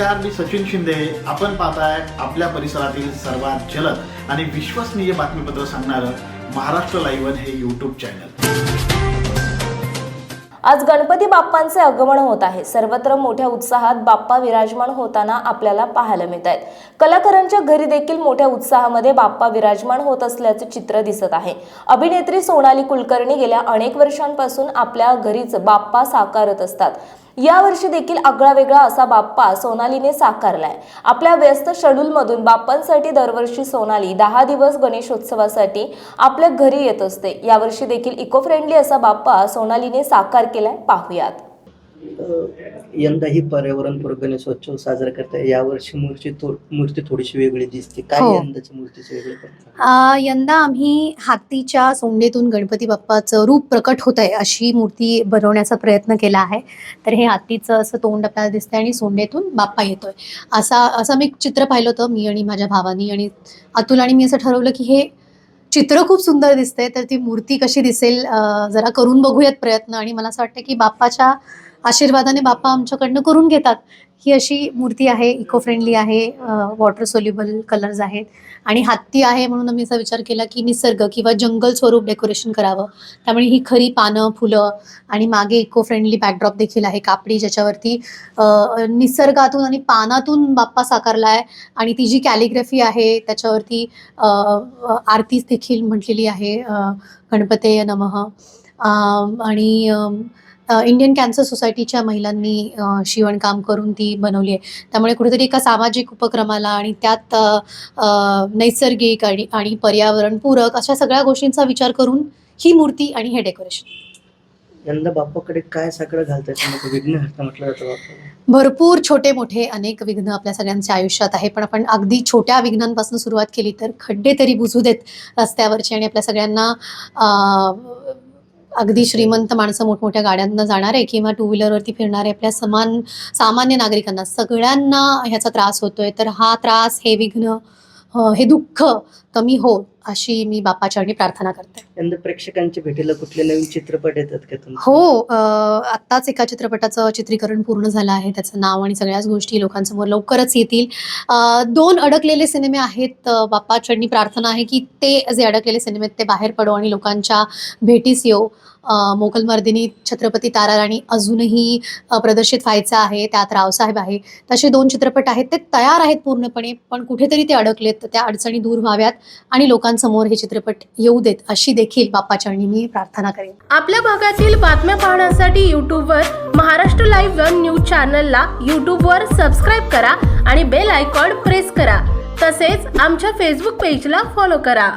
नमस्कार मी सचिन शिंदे. आपण पाहताय आपल्या परिसरातील सर्वात जलद आणि विश्वसनीय बातमीपत्र सांगणारं महाराष्ट्र लाईव्ह हे यूट्यूब चॅनल आज गणपती बाप्पांचे आगमन होत आहे. सर्वत्र मोठ्या उत्साहात बाप्पा विराजमान होताना आपल्याला पाहायला मिळत आहेत कलाकारांच्या घरी देखील मोठ्या उत्साहामध्ये बाप्पा विराजमान होत असल्याचे चित्र दिसत आहे. अभिनेत्री सोनाली कुलकर्णी गेल्या अनेक वर्षांपासून आपल्या घरीच बाप्पा साकारत असतात. यावर्षी देखील आगळा वेगळा असा बाप्पा सोनालीने साकारलाय. आपल्या व्यस्त शेड्यूलमधून बाप्पांसाठी दरवर्षी सोनाली दहा दिवस गणेशोत्सवासाठी आपल्या घरी येत असते. यावर्षी देखील इको फ्रेंडली असा बाप्पा सोनालीने साकार केलाय. पाहूयात. यंदाही पर्यावरणपूरक गणेशोत्सव साजरा करताय यावर्षी मूर्ती थो मूर्ती थोडीशी वेगळी दिसते. काय हो. यंदाची मूर्तीची वेगळी यंदा आम्ही हातीच्या सोंडेतून गणपती बाप्पाचं रूप प्रकट होत आहे अशी मूर्ती बनवण्याचा प्रयत्न केला आहे. तर हे हातीचं असं तोंड आपल्याला दिसतंय आणि सोंडेतून बाप्पा येतोय. असा असं मी एक चित्र पाहिलं होतं मी आणि माझ्या भावानी आणि अतुल आणि मी असं ठरवलं की हे चित्र खूप सुंदर दिसतंय. तर ती मूर्ती कशी दिसेल अ, जरा करून बघूयात प्रयत्न. आणि मला असं वाटतं की बाप्पाच्या आशीर्वादाने बाप्पा आमच्याकडनं करून घेतात. ही अशी मूर्ती आहे इको फ्रेंडली आहे वॉटर सोल्युबल कलर्स आहेत. आणि हत्ती आहे म्हणून आम्ही असा विचार केला की निसर्ग किंवा जंगल स्वरूप डेकोरेशन करावं. त्यामुळे ही खरी पानं फुलं आणि मागे इको फ्रेंडली बॅकड्रॉप देखील आहे कापडी ज्याच्यावरती निसर्गातून आणि पानातून बाप्पा साकारला आहे आणि ती जी कॅलिग्राफी आहे त्याच्यावरती आरतीच आरती देखील म्हटलेली आहे अ, नमः. आणि इंडियन कॅन्सर सोसायटीच्या महिलांनी शिवणकाम करून ती बनवली आहे. त्यामुळे कुठेतरी एका सामाजिक उपक्रमाला आणि त्यात नैसर्गिक आणि आणि पर्यावरणपूरक अशा सगळ्या गोष्टींचा विचार करून ही मूर्ती आणि हे डेकोरेशन यंदा बाप्पाकडे काय साकडं म्हटलं जातं बाप्पाला भरपूर छोटे मोठे अनेक विघ्न आपल्या सगळ्यांच्या आयुष्यात आहे. पण आपण अगदी छोट्या विघ्नांपासून सुरुवात केली तर खड्डे तरी बुजू देत रस्त्यावरचे आणि आपल्या सगळ्यांना अगदी श्रीमंत माणसं मोठमोठ्या गाड्यांना जाणारे किंवा टू व्हीलरवरती फिरणारे आपल्या समान सामान्य नागरिकांना सगळ्यांना ह्याचा त्रास होतोय. तर हा त्रास हे विघ्न हे दुःख कमी हो अशी मी बाप्पाच्या आणि प्रार्थना करते. यंदा प्रेक्षकांच्या भेटीला कुठले नवीन चित्रपट येतात का तुमचे हो अ, आत्ताच एका चित्रपटाचं चित्रीकरण पूर्ण झालं आहे. त्याचं नाव आणि सगळ्याच गोष्टी लोकांसमोर लवकरच येतील. अ, दोन अडकलेले सिनेमे आहेत. अ, बाप्पा चढणी प्रार्थना आहे की ते जे अडकलेले सिनेमे आहेत ते बाहेर पडो आणि लोकांच्या भेटीस येऊ अ, मोगल मर्दिनी छत्रपती ताराराणी अजूनही अ, प्रदर्शित व्हायचं आहे. त्यात रावसाहेब आहे. तसे दोन चित्रपट आहेत. ते तयार आहेत पूर्णपणे पण कुठेतरी ते अडकलेत. तर त्या अडचणी दूर व्हाव्यात आणि लोकांसमोर हे चित्रपट येऊ देत अशी देखील बाप्पाच्या मी प्रार्थना करेन. आपल्या भागातील बातम्या पाहण्यासाठी यूट्यूबवर महाराष्ट्र लाईव्ह वन न्यूज चॅनलला यूट्यूबवर सबस्क्राईब करा आणि बेल आयकॉन प्रेस करा. तसेच आमच्या फेसबुक पेजला फॉलो करा.